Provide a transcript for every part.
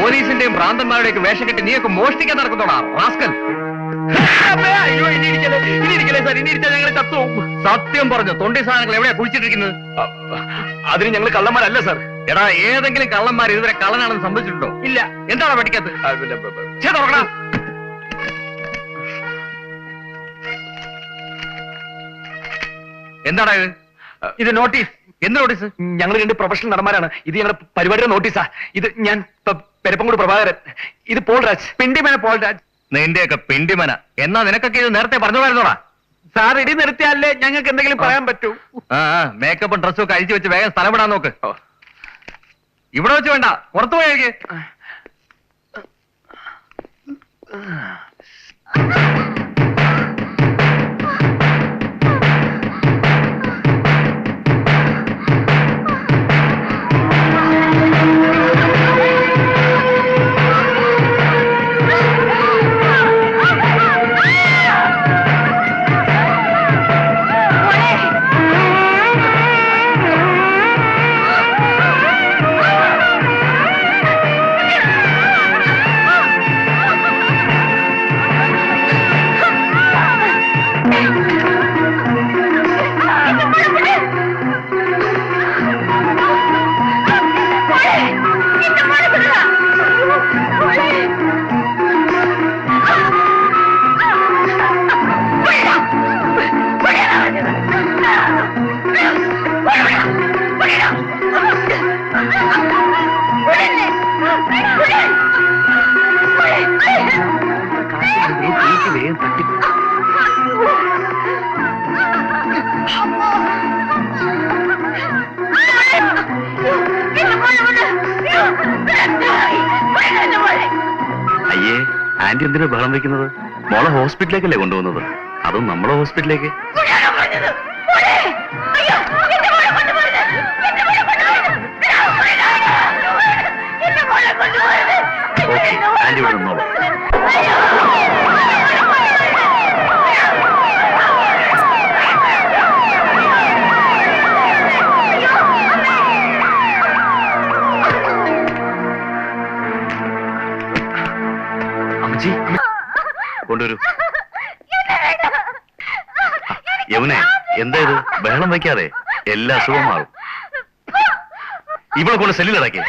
പോലീസിന്റെയും ഭ്രാന്തന്മാരുടെയൊക്കെ വേഷം കെട്ടി നീയൊക്കെ മോഷ്ടിക്കാൻ നടക്കുന്നോടാ റാസ്കൽ. സത്യം പറഞ്ഞു തൊണ്ടി സാധനങ്ങൾ എവിടെയാ കുഴിച്ചിട്ടിരിക്കുന്നത്? അതിന് ഞങ്ങൾ കള്ളന്മാരല്ല സർ. എടാ ഏതെങ്കിലും കള്ളന്മാർ ഇതുവരെ കള്ളനാണെന്ന് സംഭവിച്ചിട്ടുണ്ടോ ഇല്ല. എന്താണ് പഠിക്കാത്തത്. എന്താടാ ഇത്? ഇത് നോട്ടീസ്. എന്ത് നോട്ടീസ്? ഞങ്ങൾ രണ്ട് പ്രൊഫഷണൽ നടന്മാരാണ്. ഇത് ഞങ്ങളുടെ പരിപാടിയുടെ നോട്ടീസാ. ഇത് ഞാൻ പ- പെരപ്പങ്കോട് പ്രഭാകരൻ. ഇത് പോൾ രാജ്. പിണ്ടിമന പോൾ രാജ്. നിന്റെയൊക്കെ പിണ്ടിമന. എന്നാ നിനക്കൊക്കെ ഇത് നേരത്തെ പറഞ്ഞുമായിരുന്നോടാ സാർ ഇടി നിർത്തിയാലേ ഞങ്ങൾക്ക് എന്തെങ്കിലും പറയാൻ പറ്റൂ. ആ മേക്കപ്പും ഡ്രസ്സും ഒക്കെ അഴിച്ചു വെച്ച് വേഗം സ്ഥലം വിടാൻ നോക്ക്. ഇവിടെ വെച്ച് വേണ്ട പുറത്തു പോയി ആന്റി എന്തിനാ ബഹളം വെക്കുന്നത്? മോളെ ഹോസ്പിറ്റലിലേക്കല്ലേ കൊണ്ടുപോകുന്നത്? അതും നമ്മളെ ഹോസ്പിറ്റലിലേക്ക്. ആന്റി ഇവിടെ നിന്നോളൂ. കൊണ്ടുവരൂ. യമുനെ എന്താ ഇത്? ബഹളം വയ്ക്കാതെ എല്ലാ അസുഖവും മാറും ഇവിടെ കൊണ്ട് സെല്ലിലടക്കേ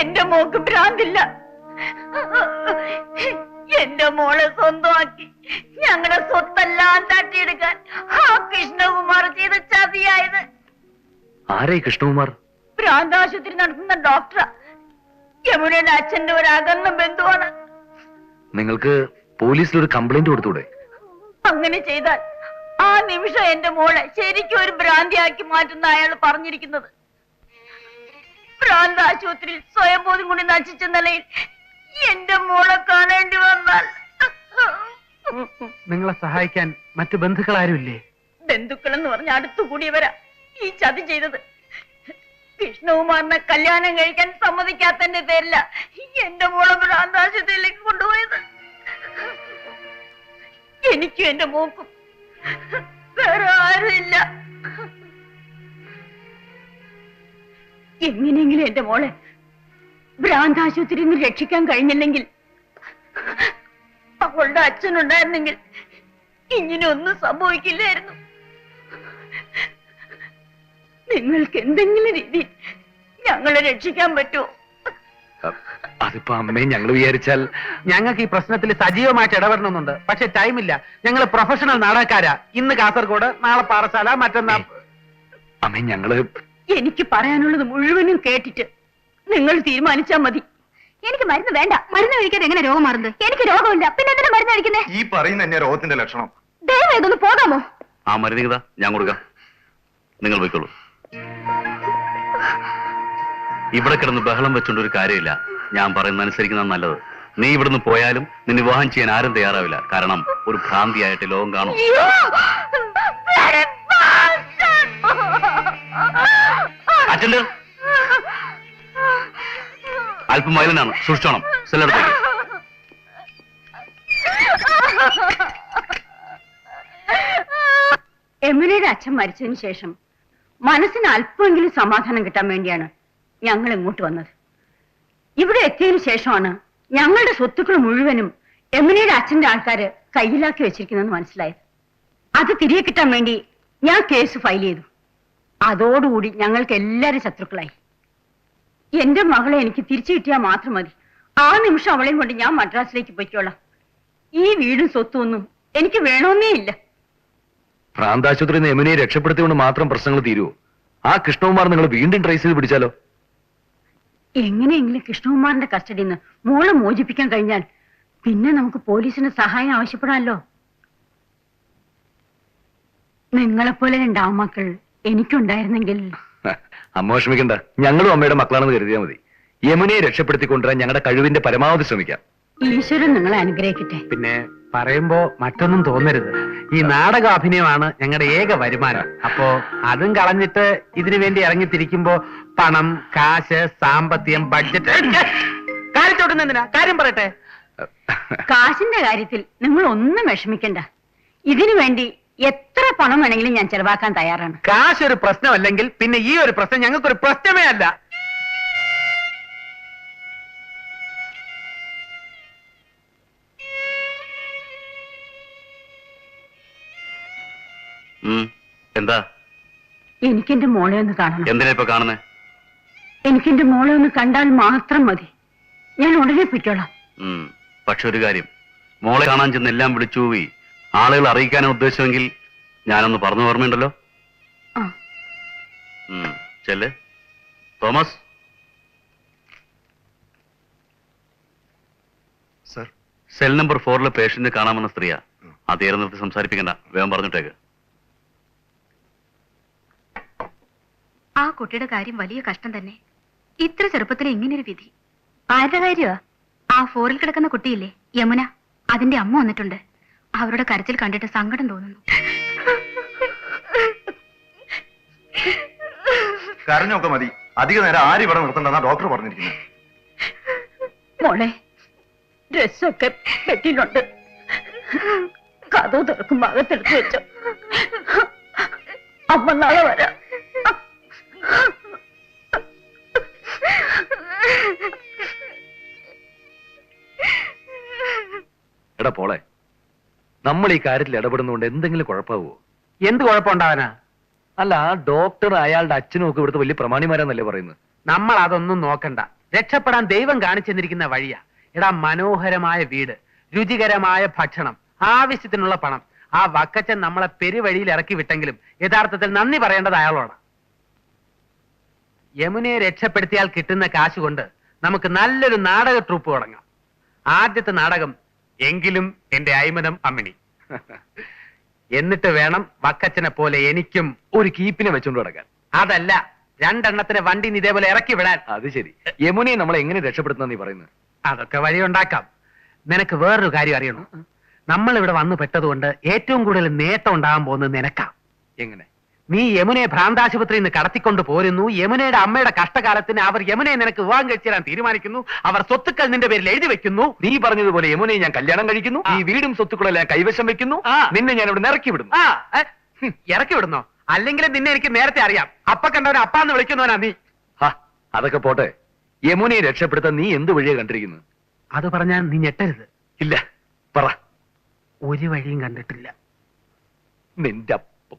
എന്റെ മോക്ക് ഭ്രാന്തില്ല. എന്റെ മോളെ സ്വന്തമാക്കി ഞങ്ങളുടെ സ്വത്തെല്ലാം തട്ടിയെടുക്കാൻ ആ കൃഷ്ണകുമാർ ചെയ്ത ചതിയായത്. ആരായി കൃഷ്ണകുമാർ? ഭ്രാന്താശുപത്രി നടത്തുന്ന ഡോക്ടറാ. യമുനയുടെ അച്ഛന്റെ ഒരു അകന്ന ബന്ധുവാണ്. നിങ്ങൾക്ക് പോലീസിൽ ഒരു കംപ്ലൈന്റ് കൊടുത്തൂടെ അങ്ങനെ ചെയ്താൽ ആ നിമിഷം എന്റെ മോളെ ശരിക്കും ഒരു ഭ്രാന്തിയാക്കി മാറ്റുന്ന അയാൾ പറഞ്ഞിരിക്കുന്നത്. ഭ്രാന്ത ആശുപത്രിയിൽ സ്വയംബോധം കൊണ്ട് നശിച്ച നിലയിൽ എന്റെ മോളെ കാണേണ്ടി വന്നാൽ. നിങ്ങളെ സഹായിക്കാൻ മറ്റു ബന്ധുക്കൾ ആരുമില്ലേ? ബന്ധുക്കൾ എന്ന് പറഞ്ഞ അടുത്തു കൂടിയവരാ ഈ ചതി ചെയ്തത്. കൃഷ്ണകുമാറിനെ കല്യാണം കഴിക്കാൻ സമ്മതിക്കാത്തന്റെ പേരില്ല എന്റെ മോളെ ഭ്രാന്താശുപത്രിയിലേക്ക് കൊണ്ടുപോയത്. എനിക്കും എന്റെ മോക്കും വേറെ ആരുമില്ല. എങ്ങനെയെങ്കിലും എന്റെ മോളെ ഭ്രാന്താശുപത്രി നിന്ന് രക്ഷിക്കാൻ കഴിഞ്ഞില്ലെങ്കിൽ അവളുടെ അച്ഛനുണ്ടായിരുന്നെങ്കിൽ ഇങ്ങനെ ഒന്നും സംഭവിക്കില്ലായിരുന്നു. നിങ്ങൾക്ക് എന്തെങ്കിലും രീതി ഞങ്ങളെ രക്ഷിക്കാൻ പറ്റുമോ അതിപ്പോ അമ്മേ ഞങ്ങൾ വിചാരിച്ചാൽ ഞങ്ങൾക്ക് ഈ പ്രശ്നത്തിൽ സജീവമായിട്ട് ഇടപെടണമെന്നുണ്ട്. പക്ഷെ ടൈമില്ല. ഞങ്ങൾ പ്രൊഫഷണൽ നാടകക്കാരാ. ഇന്ന് കാസർഗോഡ് നാളെ പാറശാല മറ്റന്നാ അമ്മേ ഞങ്ങൾ എനിക്ക് പറയാനുള്ളത് മുഴുവനും കേട്ടിട്ട് നിങ്ങൾ തീരുമാനിച്ചാ മതി. എനിക്ക് മരുന്ന് വേണ്ട. മരുന്ന് കഴിക്കാതെ എങ്ങനെ രോഗം മാറുന്നത്? എനിക്ക് രോഗമില്ല. പിന്നെ എന്തിനാ മരുന്ന് കഴിക്കുന്നേ? ഈ പറയുന്ന തന്നെ രോഗത്തിന്റെ ലക്ഷണം. ദയവായി ഇതൊന്ന് പോകാമോ? ആ മരുന്ന് ഞാൻ കൊടുക്കാം. നിങ്ങൾ പോയിക്കോളൂ. ഇവിടെ കിടന്ന് ബഹളം വെച്ചോണ്ട് ഒരു കാര്യമില്ല. ഞാൻ പറയുന്ന അനുസരിക്കുന്ന നല്ലത്. നീ ഇവിടുന്ന് പോയാലും നിന്നെ വിവാഹം ചെയ്യാൻ ആരും തയ്യാറാവില്ല. കാരണം ഒരു ഭ്രാന്തിയായിട്ട് ലോകം കാണും! അച്ഛന്റെ? അല്പം വയലനാണ് സൂക്ഷിച്ചോണം. സെല്ലടത്തേക്ക്. എമിലിയുടെ അച്ഛൻ മരിച്ചതിന് ശേഷം മനസ്സിന് അല്പമെങ്കിലും സമാധാനം കിട്ടാൻ വേണ്ടിയാണ് ഞങ്ങൾ ഇങ്ങോട്ട് വന്നത്. ഇവിടെ എത്തിയതിനു ശേഷമാണ് ഞങ്ങളുടെ സ്വത്തുക്കൾ മുഴുവനും എമിനയുടെ അച്ഛന്റെ ആൾക്കാര് കയ്യിലാക്കി വെച്ചിരിക്കുന്നെന്ന് മനസ്സിലായത്. അത് തിരികെ കിട്ടാൻ വേണ്ടി ഞാൻ കേസ് ഫയൽ ചെയ്തു. അതോടുകൂടി ഞങ്ങൾക്ക് എല്ലാരും ശത്രുക്കളായി. എന്റെ മകളെ എനിക്ക് തിരിച്ചു കിട്ടിയാൽ മാത്രം മതി. ആ നിമിഷം അവളെയും കൊണ്ട് ഞാൻ മദ്രാസിലേക്ക് പോയിക്കോളാം. ഈ വീടും സ്വത്തും ഒന്നും എനിക്ക് വേണമെന്നേ ഇല്ല. ഭ്രാന്താശുപത്രി യമുനയെ രക്ഷപ്പെടുത്തിയോണ്ട് മാത്രം പ്രശ്നങ്ങൾ തീരുവോ ആ കൃഷ്ണകുമാർ നിങ്ങൾ വീണ്ടും ട്രേസ് ചെയ്ത് പിടിച്ചാലോ? എങ്ങനെയെങ്കിലും കൃഷ്ണകുമാറിന്റെ കസ്റ്റഡിയിൽ നിന്ന് മോളെ മോചിപ്പിക്കാൻ കഴിഞ്ഞാൽ പിന്നെ നമുക്ക് പോലീസിന് സഹായം ആവശ്യപ്പെടാമല്ലോ നിങ്ങളെപ്പോലെ രണ്ടാമക്കൾ എനിക്കുണ്ടായിരുന്നെങ്കിൽ. അമ്മ വിഷമിക്കണ്ട. ഞങ്ങളും അമ്മയുടെ മക്കളാണെന്ന് കരുതിയാൽ മതി. യമുനയെ രക്ഷപ്പെടുത്തിക്കൊണ്ടുവരാൻ ഞങ്ങളുടെ കഴിവിന്റെ പരമാവധി ശ്രമിക്കാം. ഈശ്വരൻ നിങ്ങളെ അനുഗ്രഹിക്കട്ടെ. പിന്നെ പറയുമ്പോ മറ്റൊന്നും തോന്നരുത്. ഈ നാടക അഭിനയമാണ് ഞങ്ങളുടെ ഏക വരുമാനം. അപ്പോ അതും കളഞ്ഞിട്ട് ഇതിനു വേണ്ടി ഇറങ്ങിത്തിരിക്കുമ്പോ പണം കാശ് സാമ്പത്തികം ബഡ്ജറ്റ് കാര്യം പറയട്ടെ. കാശിന്റെ കാര്യത്തിൽ നിങ്ങൾ ഒന്നും വിഷമിക്കണ്ട. ഇതിനു വേണ്ടി എത്ര പണം വേണമെങ്കിലും ഞാൻ ചെലവാക്കാൻ തയ്യാറാണ്. കാശ് ഒരു പ്രശ്നമല്ലെങ്കിൽ പിന്നെ ഈ ഒരു പ്രശ്നം ഞങ്ങൾക്കൊരു പ്രശ്നമേ അല്ല. എന്താ? എനിക്കെന്റെ മോളെ ഒന്ന് കാണണം. എന്തിനാ ഇപ്പൊ കാണുന്നേ? എനിക്കെന്റെ മോളെ ഒന്ന് കണ്ടാൽ മാത്രം മതി. ഞാൻ ഉടനെ പിറ്റോളാം പക്ഷെ ഒരു കാര്യം. മോളെ കാണാൻ ചെന്ന് എല്ലാം വിളിച്ചു പോയി ആളുകൾ അറിയിക്കാനാണ് ഉദ്ദേശമെങ്കിൽ ഞാനൊന്ന് പറഞ്ഞു ഓർമ്മയുണ്ടല്ലോ. ചെല്ല്. തോമസ്? സർ. സെൽ നമ്പർ ഫോറിലെ പേഷ്യന്റ് കാണാമെന്ന സ്ത്രീയാ. അതേറെ നിർത്തി സംസാരിപ്പിക്കണ്ട. വേഗം പറഞ്ഞിട്ടേക്ക്. ആ കുട്ടിയുടെ കാര്യം വലിയ കഷ്ടം തന്നെ. ഇത്ര ചെറുപ്പത്തിൽ ഇങ്ങനൊരു വിധി. ആരുടെ കാര്യമാ ആ ഫോറിൽ കിടക്കുന്ന കുട്ടിയില്ലേ യമുന? അതിന്റെ അമ്മ വന്നിട്ടുണ്ട്. അവരുടെ കരച്ചിൽ കണ്ടിട്ട് സങ്കടം തോന്നുന്നു. കരഞ്ഞൊക്കെ മതി. അധിക നേരം ആര് ഇവിടെ നിർത്തണ്ടെന്നാ ഡോക്ടർ പറഞ്ഞിരിക്കുന്നു മോളെ ഡ്രസ്സൊക്കെ പെട്ടിയിലുണ്ട് കഥ തുറക്കും ഭാഗത്തെടുത്ത് വെച്ചോ. അമ്മ നാളെ വരാം. എടാ പോളെ നമ്മൾ ഈ കാര്യത്തിൽ ഇടപെടുന്നതുകൊണ്ട് എന്തെങ്കിലും കുഴപ്പമാവോ? എന്ത് കുഴപ്പമുണ്ടാവാനാ അല്ല ആ ഡോക്ടർ അയാളുടെ അച്ഛനും ഒക്കെ ഇവിടുത്തെ വലിയ പ്രമാണിമാരാന്നല്ലേ പറയുന്നത്? നമ്മൾ അതൊന്നും നോക്കണ്ട. രക്ഷപ്പെടാൻ ദൈവം കാണിച്ചെന്നിരിക്കുന്ന വഴിയാ. എടാ മനോഹരമായ വീട് രുചികരമായ ഭക്ഷണം ആവശ്യത്തിനുള്ള പണം. ആ വക്കച്ചൻ നമ്മളെ പെരുവഴിയിൽ ഇറക്കി വിട്ടെങ്കിലും യഥാർത്ഥത്തിൽ നന്ദി പറയേണ്ടത് അയാളോട്. യമുനയെ രക്ഷപ്പെടുത്തിയാൽ കിട്ടുന്ന കാശ് കൊണ്ട് നമുക്ക് നല്ലൊരു നാടക ട്രൂപ്പ് തുടങ്ങാം. ആദ്യത്തെ നാടകം എങ്കിലും എന്റെ അയ്മനം അമ്മിണി. എന്നിട്ട് വേണം വക്കച്ചനെ പോലെ എനിക്കും ഒരു കീപ്പിനെ വെച്ചോണ്ട് കിടക്കാൻ അതല്ല രണ്ടെണ്ണത്തിന് വണ്ടി ഇതേപോലെ ഇറക്കി വിടാൻ. അത് ശരി. യമുനയെ നമ്മൾ എങ്ങനെ രക്ഷപ്പെടുത്തുന്ന നീ പറയുന്നത്? അതൊക്കെ വഴിയുണ്ടാക്കാം നിനക്ക് വേറൊരു കാര്യം അറിയണം? നമ്മൾ ഇവിടെ വന്നു പെട്ടതുകൊണ്ട് ഏറ്റവും കൂടുതൽ നേട്ടം ഉണ്ടാകാൻ പോകുന്നത് നിനക്കാ. എങ്ങനെ? നീ യമുനയെ ഭ്രാന്താശുപത്രിയിൽ നിന്ന് കടത്തിക്കൊണ്ട് പോരുന്നു. യമുനയുടെ അമ്മയുടെ കഷ്ടകാലത്തിന് അവർ യമുനയെ നിനക്ക് വിവാഹം കഴിച്ചു തരാൻ തീരുമാനിക്കുന്നു. അവർ സ്വത്തുക്കൾ നിന്റെ പേരിൽ എഴുതി വെക്കുന്നു. നീ പറഞ്ഞതുപോലെ യമുനയെ ഞാൻ കല്യാണം കഴിക്കുന്നു. ഈ വീടും സ്വത്തുക്കളെല്ലാം കൈവശം വെക്കുന്നു. നിന്നെ ഞാൻ ഇവിടെ ഇറക്കി വിടുന്നു. ഇറക്കി വിടുന്നോ? അല്ലെങ്കിൽ നിന്നെ എനിക്ക് നേരത്തെ അറിയാം. അപ്പ കണ്ടവനെ അപ്പാന്ന് വിളിക്കുന്നവനാ നീ. അതൊക്കെ പോട്ടെ. യമുനയെ രക്ഷപ്പെടുത്താൻ നീ എന്ത് വഴിയെ കണ്ടിരിക്കുന്നു അത് പറഞ്ഞാൽ നീ ഞെട്ടരുത്. ഇല്ല. പറ. ഒരു വഴിയും കണ്ടിട്ടില്ല. നിന്റെ അപ്പം.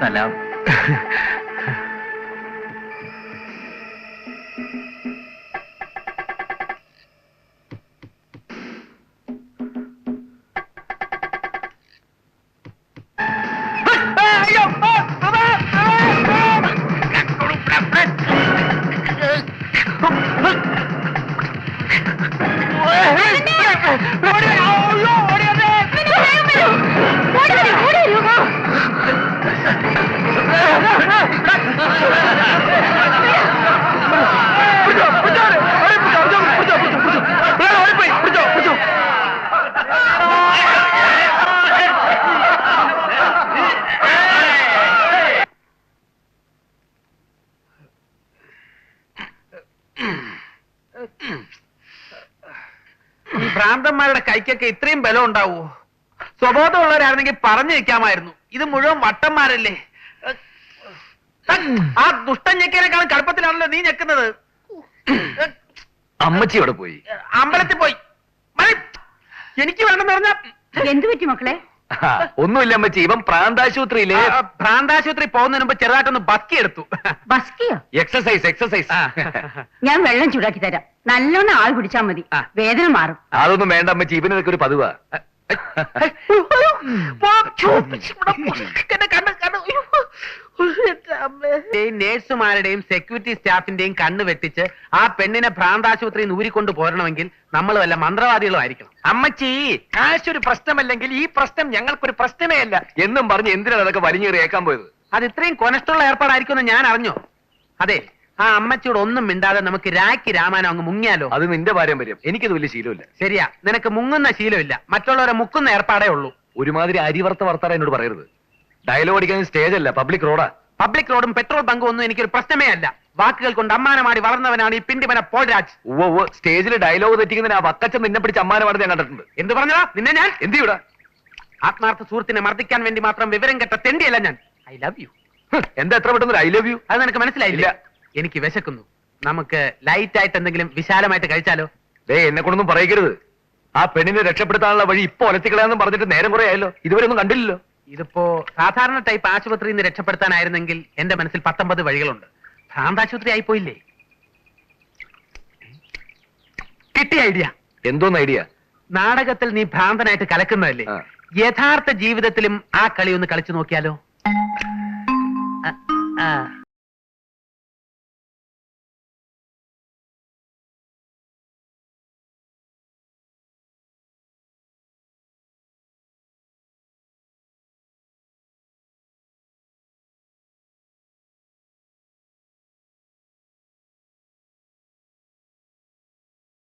സലാം. ഭ്രാന്തന്മാരുടെ കൈക്കൊക്കെ ഇത്രയും ബലം ഉണ്ടാവോ? സ്വബോധമുള്ളവരായിരുന്നെങ്കിൽ പറഞ്ഞു വെക്കാമായിരുന്നു ഇത് മുഴുവൻ വട്ടന്മാരല്ലേ? ആ ദുഷ്ടൻ ഞെക്കിനേക്കാളും കടുപ്പത്തിലാണല്ലോ നീ ഞെക്കുന്നത്. അമ്മച്ചി അവിടെ പോയി? അമ്പലത്തിൽ പോയി. എനിക്ക് വേണമെന്ന് പറഞ്ഞ എന്തു പറ്റി മക്കളെ? ഒന്നുമില്ല അമ്മച്ചി. ഇവൻ പ്രാന്താശുപത്രിയിലെ. പ്രാന്താശുപത്രി പോകുന്നതിന് മുമ്പ് ചെറുതായിട്ടൊന്ന് ബസ്കി എടുത്തു. ബസ്കിയോ? എക്സസൈസ് എക്സസൈസ് ആ. ഞാൻ വെള്ളം ചൂടാക്കി തരാം. നല്ലോണം ആൾ പിടിച്ചാ മതി. ആ. വേദന മാറും. അതൊന്നും വേണ്ട അമ്മച്ചി. ഇവനൊക്കെ ഒരു പതിവാ. നേഴ്സുമാരുടെയും സെക്യൂരിറ്റി സ്റ്റാഫിന്റെയും കണ്ണ് വെട്ടിച്ച് ആ പെണ്ണിനെ ഭ്രാന്താശുപത്രിയിൽ നിന്ന് ഊരിക്കൊണ്ട് പോരണമെങ്കിൽ നമ്മൾ വല്ല മന്ത്രവാദികളും ആയിരിക്കണം. അമ്മച്ചി കാശ് ഒരു പ്രശ്നമല്ലെങ്കിൽ ഈ പ്രശ്നം ഞങ്ങൾക്കൊരു പ്രശ്നമേ അല്ല. എന്നും പറഞ്ഞ് എന്തിനാണ് അതൊക്കെ വലിഞ്ഞേറിയേക്കാൻ പോയത്? അത് ഇത്രയും കൊനഷ്ടമുള്ള ഏർപ്പാടായിരിക്കുമെന്ന് ഞാൻ അറിഞ്ഞു. അതെ ആ അമ്മച്ചിയോട് ഒന്നും മിണ്ടാതെ നമുക്ക് രാക്കി രാമായണം അങ്ങ് മുങ്ങിയാലോ? അത് നിന്റെ പാരമ്പര്യം എനിക്കത് വലിയ ശീലമില്ല. ശരിയാ നിനക്ക് മുങ്ങുന്ന ശീലമില്ല. മറ്റുള്ളവരെ മുക്കുന്ന ഏർപ്പാടേ ഉള്ളൂ. ഒരുമാതിരി അരിവർത്ത വർത്തറ എന്നോട് പറയരുത്. ഡയലോഗ് അടിക്കാൻ സ്റ്റേജ് അല്ല പബ്ലിക് റോഡാ പബ്ലിക് റോഡും പെട്രോൾ ബങ്കും ഒന്നും എനിക്കൊരു പ്രശ്നമേ അല്ല. വാക്കുകൾ കൊണ്ട് അമ്മാനമാടി വളർന്നവനാണ് ഈ പിണ്ടിമന പോൾരാജ്. സ്റ്റേജിൽ ഡയലോഗ് തെറ്റിക്കുന്നതിന് ആ വക്കച്ചൻ നിന്നെ പിടിച്ച് അമ്മാനമാടി ഞാൻ കണ്ടിട്ടുണ്ട്. എന്ത് പറഞ്ഞതാ? നിന്നെ ഞാൻ? എന്ത് ചെയ്യൂടാ ആത്മാർത്ഥ സുഹൃത്തിനെ മർദ്ദിക്കാൻ വേണ്ടി മാത്രം വിവരം കെട്ട തെണ്ടിയല്ല ഞാൻ. ഐ ലവ് യു എന്താ എത്ര പെട്ടെന്ന് ഐ ലവ് യു അത് നിനക്ക് മനസ്സിലായില്ല? എനിക്ക് വിശക്കുന്നു. നമുക്ക് ലൈറ്റ് ആയിട്ട് എന്തെങ്കിലും വിശാലമായിട്ട് കഴിച്ചാലോ? ദേ എന്നെ കൊണ്ടൊന്നും പറയരുത് ആ പെണ്ണിനെ രക്ഷപ്പെടുത്താനുള്ള വഴി ഇപ്പൊ ഒലത്തിക്കളയാന്ന് പറഞ്ഞിട്ട് നേരം കുറെ ആയല്ലോ. ഇതുവരെ ഒന്നും കണ്ടില്ലല്ലോ. ഇതിപ്പോ സാധാരണ ടൈപ്പ് ആശുപത്രിയിൽ നിന്ന് രക്ഷപ്പെടുത്താനായിരുന്നെങ്കിൽ എന്റെ മനസ്സിൽ പത്തൊമ്പത് വഴികളുണ്ട്. ഭ്രാന്താശുപത്രി ആയിപ്പോയില്ലേ? കിട്ടിയ ഐഡിയ എന്തോന്ന് ഐഡിയ നാടകത്തിൽ നീ ഭ്രാന്തനായിട്ട് കലക്കുന്നതല്ലേ? ആ. യഥാർത്ഥ ജീവിതത്തിലും ആ കളി ഒന്ന് കളിച്ചു നോക്കിയാലോ? ആ, ആ.